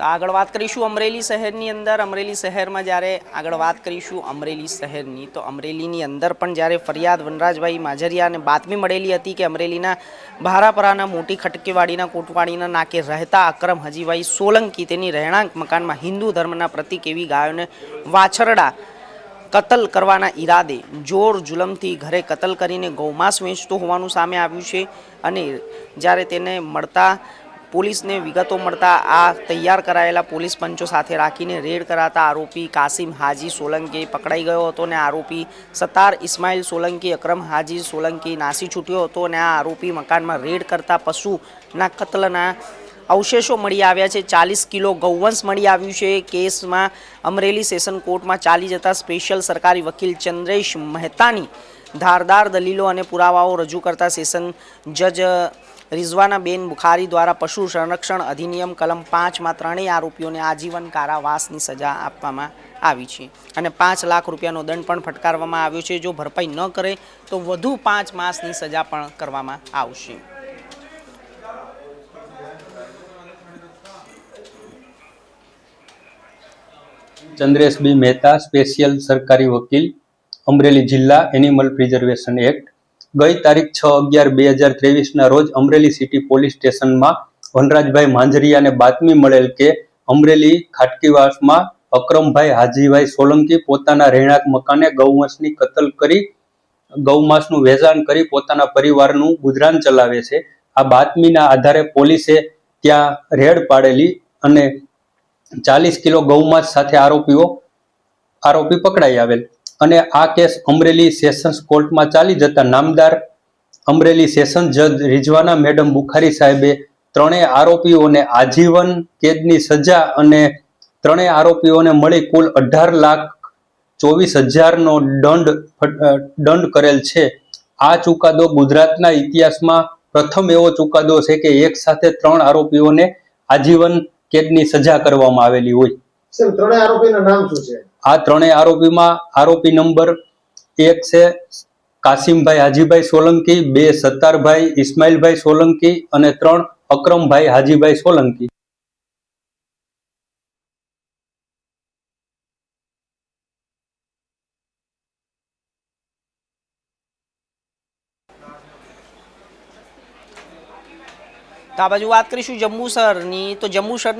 તો આગળ વાત કરીશું અમરેલી શહેરની અંદર. અમરેલી શહેરમાં જ્યારે આગળ વાત કરીશું અમરેલી શહેરની, તો અમરેલીની અંદર પણ જ્યારે ફરિયાદ વનરાજભાઈ માજરિયાને બાતમી મળેલી હતી કે અમરેલીના ભારાપરાના મોટી ખટકેવાડીના કોટવાડીના નાકે રહેતા અક્રમ હજીભાઈ સોલંકી તેની રહેણાંક મકાનમાં હિન્દુ ધર્મના પ્રતિક એવી ગાયોને વાછરડા કતલ કરવાના ઈરાદે જોર જુલમથી ઘરે કતલ કરીને ગૌમાંસ વેચતો હોવાનું સામે આવ્યું છે. અને જ્યારે તેને મળતા પોલીસને વિગતો મળતા આ તૈયાર કરાયેલા પોલીસ પંચો સાથે રાખીને રેડ કરાતા આરોપી કાસિમ હાજી સોલંકી પકડાઈ ગયો હતો અને આરોપી સત્તાર ઇસ્માઇલ સોલંકી, અક્રમ હાજી સોલંકી નાસી છૂટ્યો હતો અને આ આરોપી મકાનમાં રેડ કરતા પશુના કત્લના અવશેષો મળી આવ્યા છે. ચાલીસ કિલો ગૌવંશ મળી આવ્યું છે. કેસમાં અમરેલી સેશન કોર્ટમાં ચાલી જતા સ્પેશિયલ સરકારી વકીલ ચંદ્રેશ મહેતાની ધારદાર દલીલો અને પુરાવાઓ રજૂ કરતા સેશન જજ રિઝવાનાબેન બુખારી દ્વારા પશુ સંરક્ષણ અધિનિયમ કલમ પાંચમાં ત્રણેય આરોપીઓને આજીવન કારાવાસની સજા આપવામાં આવી છે. અને પાંચ લાખ રૂપિયાનો દંડ પણ ફટકારવામાં આવ્યો છે. જો ભરપાઈ ન કરે તો વધુ પાંચ માસની સજા પણ કરવામાં આવશે. ચંદ્રેશ બી મહેતા, સ્પેશિયલ સરકારી વકીલ, અમરેલી જિલ્લા એનિમલ પ્રિઝર્વેશન એક્ટ. ગઈ તારીખ છ અગિયાર બે હજાર ત્રેવીસના રોજ અમરેલી સિટી પોલીસ સ્ટેશનમાં વનરાજભાઈ માંજરિયાને બાતમી મળેલ કે અમરેલી ખાટકીવાસમાં અક્રમભાઈ હાજીભાઈ સોલંકી પોતાના રહેણાંક મકાને ગૌવંશની કતલ કરી, ગૌમાંસનું વેચાણ કરી પોતાના પરિવારનું ગુજરાન ચલાવે છે. આ બાતમીના આધારે પોલીસે ત્યાં રેડ પાડેલી અને ચાલીસ કિલો ગૌમાંસ સાથે આરોપીઓ, આરોપી પકડાઈ આવેલ. અને આ કેસ અમરેલી સેશન્સ કોર્ટમાં ચાલી જતા નામદાર અમરેલી સેશન જજ રિઝવાના મેડમ બુખારી સાહેબે ત્રણેય આરોપીઓને આજીવન કેદની સજા અને ત્રણેય આરોપીઓને મળી કુલ અઢાર લાખ ચોવીસ હજારનો દંડ દંડ કરેલ છે. આ ચુકાદો ગુજરાતના ઇતિહાસમાં પ્રથમ એવો ચુકાદો છે કે એક સાથે ત્રણ આરોપીઓને આજીવન કેદની સજા કરવામાં આવેલી હોય. ત્રણેય આરોપીના નામ શું છે? આ ત્રણેય આરોપીમાં આરોપી નંબર એક છે કાસિમભાઈ હાજીભાઈ સોલંકી બે સત્તારભાઈ ઇસ્માઇલભાઈ સોલંકી અને ત્રણ અક્રમભાઈ હાજીભાઈ સોલંકી. આ બાજુ વાત કરીશું જંબુસરની તો જંબુસરની